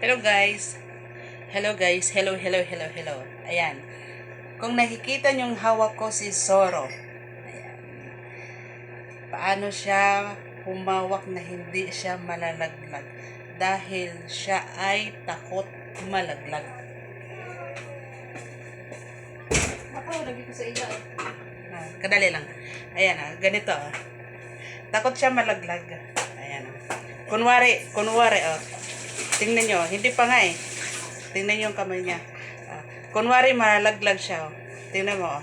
Hello guys. Hello guys. Hello, hello, hello, hello. Ayan. Kung nakikita niyong hawak ko si Zoro. Ayan. Paano siya humawak na hindi siya malalaglag. Dahil siya ay takot malaglag. Lagi ko sa iya. Ah, kadali lang. Ayan ah, ganito ah. Takot siya malaglag. Ayan ah. Kunwari, kunwari oh. Tingnan nyo, hindi pa nga eh. Tingnan nyo yung kamay niya. Ah, kunwari malaglag siya oh. Tingnan mo oh.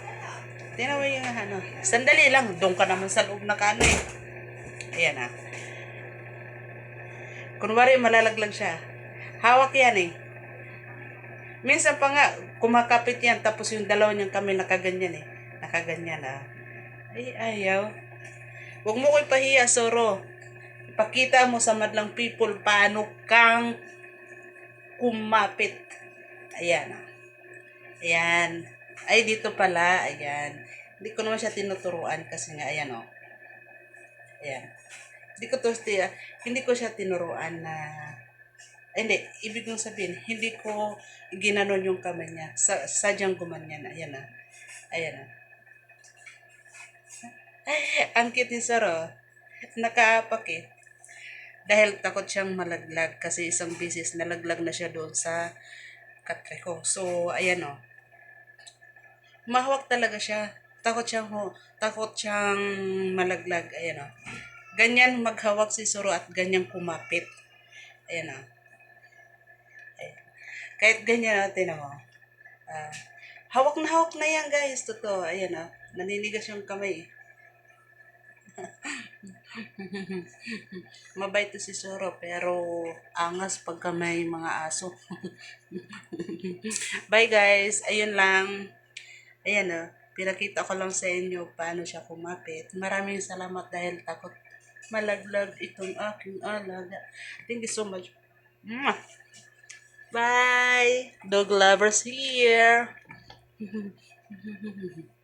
Tingnan mo yung ano. Sandali lang, doon ka naman sa loob na kano eh. Ayan ah. Kunwari malalaglag siya. Hawak yan eh. Minsan pa nga, kumakapit yan, tapos yung dalawa niyang kami nakaganyan eh. Nakaganyan ah. Ay, ayaw. Huwag mo ko ipahiya, Soro. Ipakita mo sa madlang people paano kang kumapit. Ayan. Ayan. Ay, dito pala. Ayan. Hindi ko naman siya tinuturuan kasi nga, ayan oh. Ayan. Hindi ko to, hindi ko siya tinuruan na ay, hindi, ibig kong sabihin, hindi ko ginanon yung kamay niya. Sa, sadyang gumanyan. Ayan na. Ayan na. Ang cute ni Saro. Nakaapak eh. Dahil takot siyang malaglag kasi isang bisis nalaglag na siya doon sa katre ko. So, ayan o. Mahawak talaga siya. Takot siyang, ho, takot siyang malaglag. Ayan o. Ganyan maghawak si Suro at ganyan kumapit. Ayan o. Kahit ganyan natin mo. Ah, hawak na hawak na yan guys. Totoo. Ayan ah. Naninigas yung kamay. Mabait to si Soro pero angas pagka may mga aso. Bye guys. Ayun lang. Ayan ah. Pinakita ko lang sa inyo paano siya kumapit. Maraming salamat dahil takot malaglag itong aking alaga. Thank you so much. Bye. Dog lovers here.